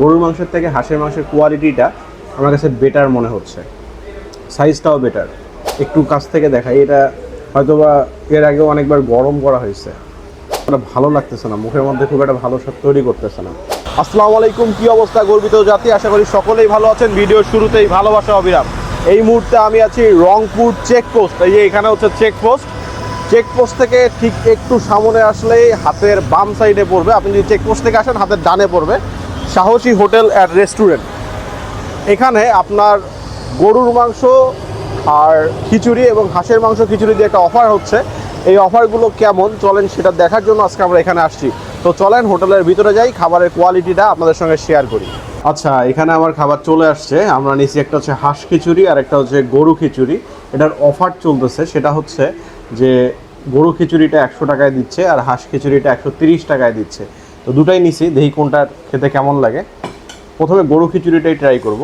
গরুর মাংসের থেকে হাঁসের মাংসের কোয়ালিটিটা আমার কাছে বেটার মনে হচ্ছে। সাইজটাও বেটার একটু কাছ থেকে দেখাই, এটা হয়তোবা এর আগেও অনেকবার গরম করা হয়েছে। এটা ভালো লাগতেছে না, মুখের মধ্যে খুব একটা ভালো স্বাদ তৈরি করতেছে না। আসসালামু আলাইকুম, কি অবস্থা গর্বিত জাতি? আশা করি সকলেই ভালো আছেন। ভিডিওর শুরুতেই ভালোবাসা অবিরাম। এই মুহূর্তে আমি আছি রংপুর চেকপোস্ট এই যে এখানে হচ্ছে চেকপোস্ট চেকপোস্ট থেকে ঠিক একটু সামনে আসলেই হাতের বাম সাইডে পড়বে। আপনি যদি চেকপোস্ট থেকে আসেন, হাতের ডানে পড়বে। সাহসী হোটেল অ্যান্ড রেস্টুরেন্ট এখানে আপনার গরুর মাংস আর খিচুড়ি এবং হাঁসের মাংস খিচুড়ি দিয়ে একটা অফার হচ্ছে। এই অফারগুলো কেমন, চলেন সেটা দেখার জন্য আজকে আমরা এখানে আসছি। তো চলেন হোটেলের ভিতরে যাই, খাবারের কোয়ালিটিটা আপনাদের সঙ্গে শেয়ার করি। আচ্ছা এখানে আমার খাবার চলে আসছে। আমরা নিচে একটা হচ্ছে হাঁস খিচুড়ি আর একটা হচ্ছে গরু খিচুড়ি। এটার অফার চলতেছে, সেটা হচ্ছে যে গরু খিচুড়িটা একশো টাকায় দিচ্ছে আর হাঁস খিচুড়িটা একশো তিরিশ টাকায় দিচ্ছে। তো দুটাই নিছি, দেখি কোনটার খেতে কেমন লাগে। প্রথমে গরু খিচুড়িটাই ট্রাই করব।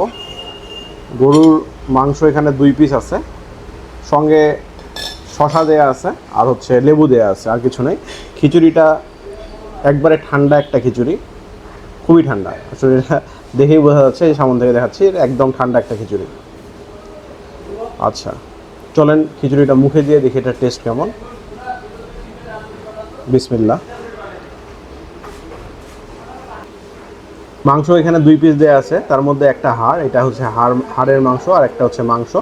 গরুর মাংস এখানে দুই পিস আছে। সঙ্গে শশা দেয়া আছে, আর হচ্ছে লেবু দেয়া আছে, আর কিছু নেই। খিচুড়িটা একবারে ঠান্ডা একটা খিচুড়ি। খুবই ঠান্ডা। আসলে দেখেই বোঝা যাচ্ছে, এই সামন থেকে দেখাচ্ছি একদম ঠান্ডা একটা খিচুড়ি। আচ্ছা চলেন খিচুড়িটা মুখে দিয়ে দেখি এটা টেস্ট কেমন। বিসমিল্লা মাংস এখানে দুই পিস দেওয়া আছে। তার মধ্যে একটা হাড়, এটা হচ্ছে হাড়, হাড়ের মাংস আর একটা হচ্ছে মাংস।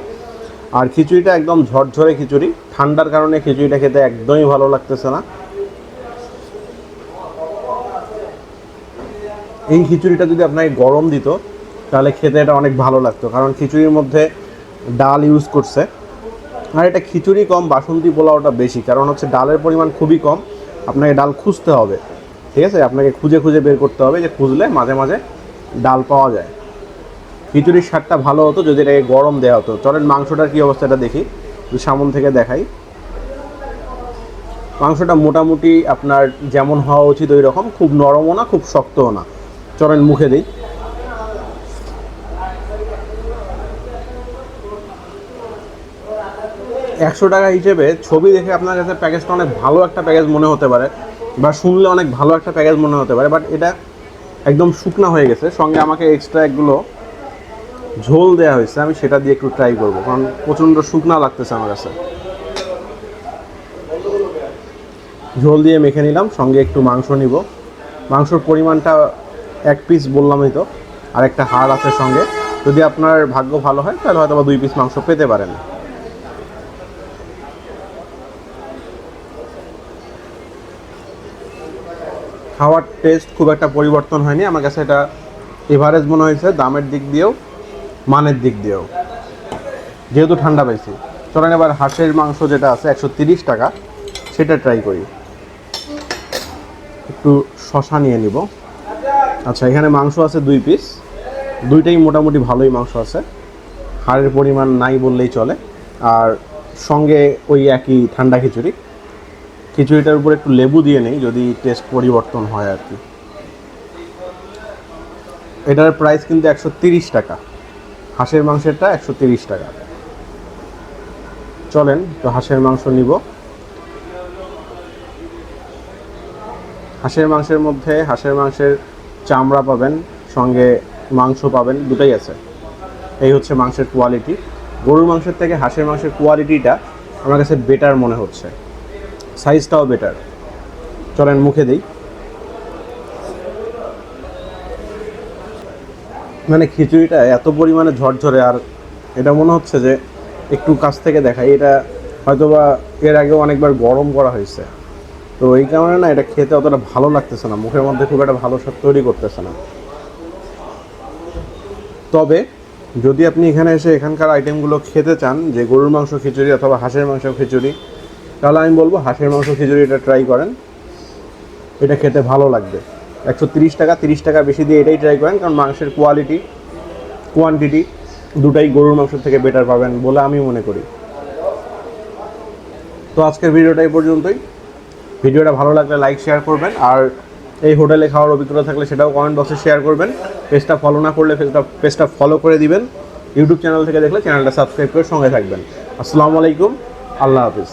আর খিচুড়িটা একদম ঝরঝরে খিচুড়ি। ঠান্ডার কারণে খিচুড়িটা খেতে একদমই ভালো লাগতেছে না। এই খিচুড়িটা যদি আপনাকে গরম দিত, তাহলে খেতে এটা অনেক ভালো লাগতো। কারণ খিচুড়ির মধ্যে ডাল ইউজ করছে। আর এটা খিচুড়ি কম, বাসন্তী পোলাওটা বেশি। কারণ হচ্ছে ডালের পরিমাণ খুবই কম। আপনাকে ডাল খুঁজতে হবে। ঠিক আছে? আপনাকে খুঁজে খুঁজে বের করতে হবে যে খুঁজলে মাঝে মাঝে ডাল পাওয়া যায়। খিচুড়ির স্বাদটা ভালো হতো যদি এটাকে গরম দেওয়া হতো। চলেন মাংসটার কী অবস্থাটা দেখি। সামন থেকে দেখাই। মাংসটা মোটামুটি আপনার যেমন হওয়া উচিত ওই রকম খুব নরমও না, খুব শক্তও না। চলেন মুখে দিই। একশো টাকা হিসেবে ছবি দেখে আপনার কাছে প্যাকেজটা অনেক ভালো একটা প্যাকেজ মনে হতে পারে। বা শুনলে অনেক ভালো একটা প্যাকেজ মনে হতে পারে বাট এটা একদম শুকনা হয়ে গেছে। সঙ্গে আমাকে এক্সট্রা একগুলো ঝোল দেওয়া হয়েছে, আমি সেটা দিয়ে একটু ট্রাই করব, কারণ প্রচণ্ড শুকনা লাগতেছে আমার কাছে। ঝোল দিয়ে মেখে নিলাম, সঙ্গে একটু মাংস নিব। মাংসর পরিমাণটা এক পিস বললামই তো, আর একটা হাড় আছে সঙ্গে। যদি আপনার ভাগ্য ভালো হয়, তাহলে হয়তো বা দুই পিস মাংস পেতে পারেন। খাওয়ার টেস্ট খুব একটা পরিবর্তন হয়নি। আমার কাছে এটা এভারেজ মনে হয়েছে, দামের দিক দিয়েও, মানের দিক দিয়েও। যেহেতু ঠান্ডা পাইছি চলেন এবার হাঁসের মাংস যেটা আছে, একশো তিরিশ টাকা, সেটা ট্রাই করি। একটু শশা নিয়ে নিব। আচ্ছা এখানে মাংস আছে দুই পিস দুইটাই মোটামুটি ভালোই মাংস আছে। হাড়ের পরিমাণ নাই বললেই চলে। আর সঙ্গে ওই একই ঠান্ডা খিচুড়ি। খিচুড়িটার উপর একটু লেবু দিয়ে নেই, যদি টেস্ট পরিবর্তন হয় আর কি। এটার প্রাইস কিন্তু একশো তিরিশ টাকা। হাঁসের মাংসেরটা একশো তিরিশ টাকা। চলেন তো হাঁসের মাংস নিব। হাঁসের মাংসের মধ্যে, হাঁসের মাংসের চামড়া পাবেন, সঙ্গে মাংস পাবেন, দুটাই আছে। এই হচ্ছে মাংসের কোয়ালিটি গরুর মাংসের থেকে হাঁসের মাংসের কোয়ালিটিটা আমার কাছে বেটার মনে হচ্ছে। সাইজটাও বেটার চলেন, মুখে দিই। মানে খিচুড়িটা এত পরিমাণে ঝরঝরে, আর এটা মনে হচ্ছে যে একটু কাছ থেকে দেখাই। এটা হয়তোবা এর আগেও অনেকবার গরম করা হয়েছে। তো এই কারণে না, এটা খেতে অতটা ভালো লাগতেছে না। মুখের মধ্যে খুব একটা ভালো স্বাদ তৈরি করতেছে না। তবে যদি আপনি এখানে এসে এখানকার আইটেমগুলো খেতে চান, যে গরুর মাংস খিচুড়ি অথবা হাঁসের মাংস খিচুড়ি তাহলে আমি বলব হাঁসের মাংস খিচুড়ি এটা ট্রাই করেন। এটা খেতে ভালো লাগবে। একশো তিরিশ টাকা তিরিশ টাকা বেশি দিয়ে এটাই ট্রাই করেন, কারণ মাংসের কোয়ালিটি কোয়ান্টিটি দুটাই গরুর মাংস থেকে বেটার পাবেন বলে আমি মনে করি। তো আজকের ভিডিওটা এই পর্যন্তই। ভিডিওটা ভালো লাগলে লাইক শেয়ার করবেন, আর এই হোটেলে খাওয়ার অভিজ্ঞতা থাকলে সেটাও কমেন্ট বক্সে শেয়ার করবেন। পেজটা ফলো না করলে পেজটা পেজটা ফলো করে দিবেন। ইউটিউব চ্যানেল থেকে দেখলে চ্যানেলটা সাবস্ক্রাইব করে সঙ্গে থাকবেন। আসসালামু আলাইকুম, আল্লাহ হাফিজ।